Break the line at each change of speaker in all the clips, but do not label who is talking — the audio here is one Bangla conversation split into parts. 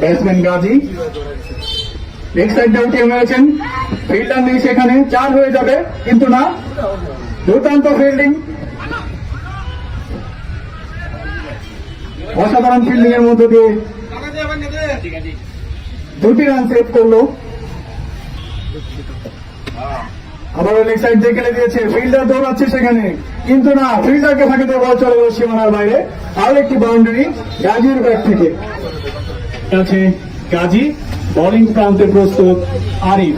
ব্যাটসম্যান গাজী নেক্সট সাইডটা উঠে হয়েছেন ফিল্ডার নেই সেখানে। চার হয়ে যাবে, কিন্তু না। দুর্দান্ত ফিল্ডিং অসাধারণ ফিল্ডিং এর মধ্য দিয়ে দুটি রান সেভ করল। আবার লেগ সাইড দিয়ে খেলে দিয়েছে ফিল্ডার দৌড়াচ্ছে সেখানে। কিন্তু না ফিল্ডারকে ফাঁকি দিয়ে বল চলে গেল সীমানার বাইরে। আরও একটি বাউন্ডারি গাজীর ব্যাট থেকে। আছে গাজী বোলিং প্রান্তে প্রস্তুত আরিফ।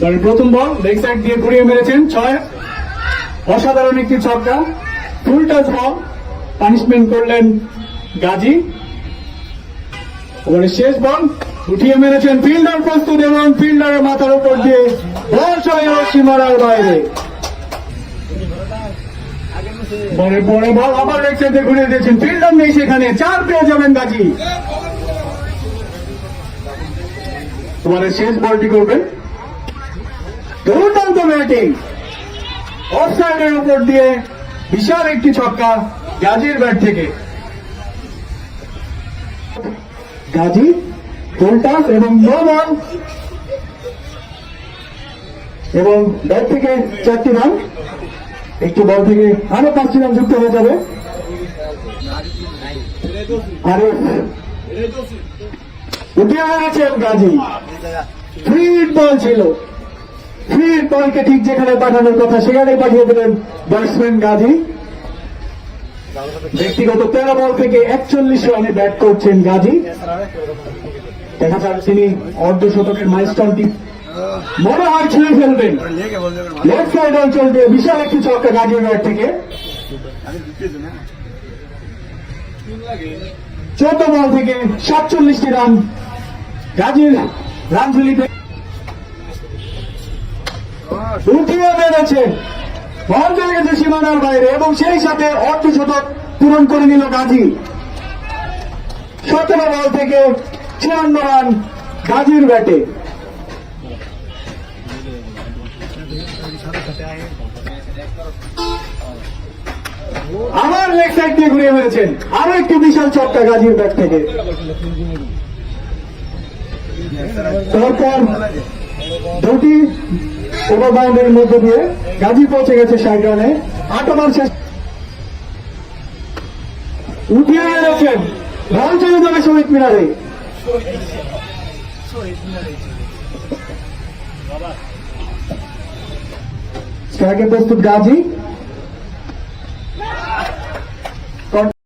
দলের প্রথম বল লেগ সাইড দিয়ে ঘুরিয়ে মেরেছেন ছয়। অসাধারণ একটি ছক্কা ফুল টাচ বল পানিশমেন্ট করলেন গাজী। ওভারের শেষ বল উঠিয়ে মেরেছেন ফিল্ডার প্রস্তুত এবং ফিল্ডারের মাথার উপর দিয়ে বল গেল সীমানার বাইরে। বলের পরে বল, আবার লেগ সাইডে ঘুরিয়ে দিয়েছেন। ফিল্ডার নেই সেখানে, চার পেয়ে যাবেন গাজী। তোমাদের শেষ বলটি করবেন। দুর্দান্ত ব্যাটিং। অফসাইডের উপর দিয়ে বিশাল একটি ছক্কা গাজীর ব্যাট থেকে। গাজী ফুলটাস এবং নো বল। এবং ব্যাট থেকে চারটি রান। একটি বল থেকে আরও পাঁচটি রান যুক্ত হয়ে যাবে। আরে উঠে গেছেন গাজী। ফ্রি বল ঠিক যেখানে পাঠানোর কথা সেখানে পাঠিয়ে দিলেন ব্যাটসম্যান গাজী। ব্যক্তিগত তেরো বল থেকে একচল্লিশ রানে ব্যাট করছেন গাজী। দেখা যাক তিনি অর্ধশতকের মাইলস্টোনটি মনে হয় ছুঁয়ে ফেলবেন। লেফট সাইড অঞ্চল দিয়ে বিশাল একটি চক্কা গাজীর ব্যাট থেকে। চোদ্দ বল থেকে সাতচল্লিশটি রান গাজীর রান ঝুলিতে উঠিয়ে বেড়েছে বল চলে গেছে সীমানার বাইরে এবং সেই সাথে অর্ধশতক পূরণ করে নিল গাজী। সতেরো বল থেকে চুয়ান্ন রান গাজীর ব্যাটে। আবার লেগ সাইড দিয়ে ঘুরিয়ে মেরেছেন। আরও একটি বিশাল চক্কা গাজীর ব্যাট থেকে। তারপর দুটি ওভার বাউন্ডারির মধ্য দিয়ে গাজী পৌঁছে গেছে ষাট রানে। আট ওভার শেষ। উঠিয়ে বল চলে যাবে শহীদ মিনারে। স্ট্রাইকে প্রস্তুত গাজী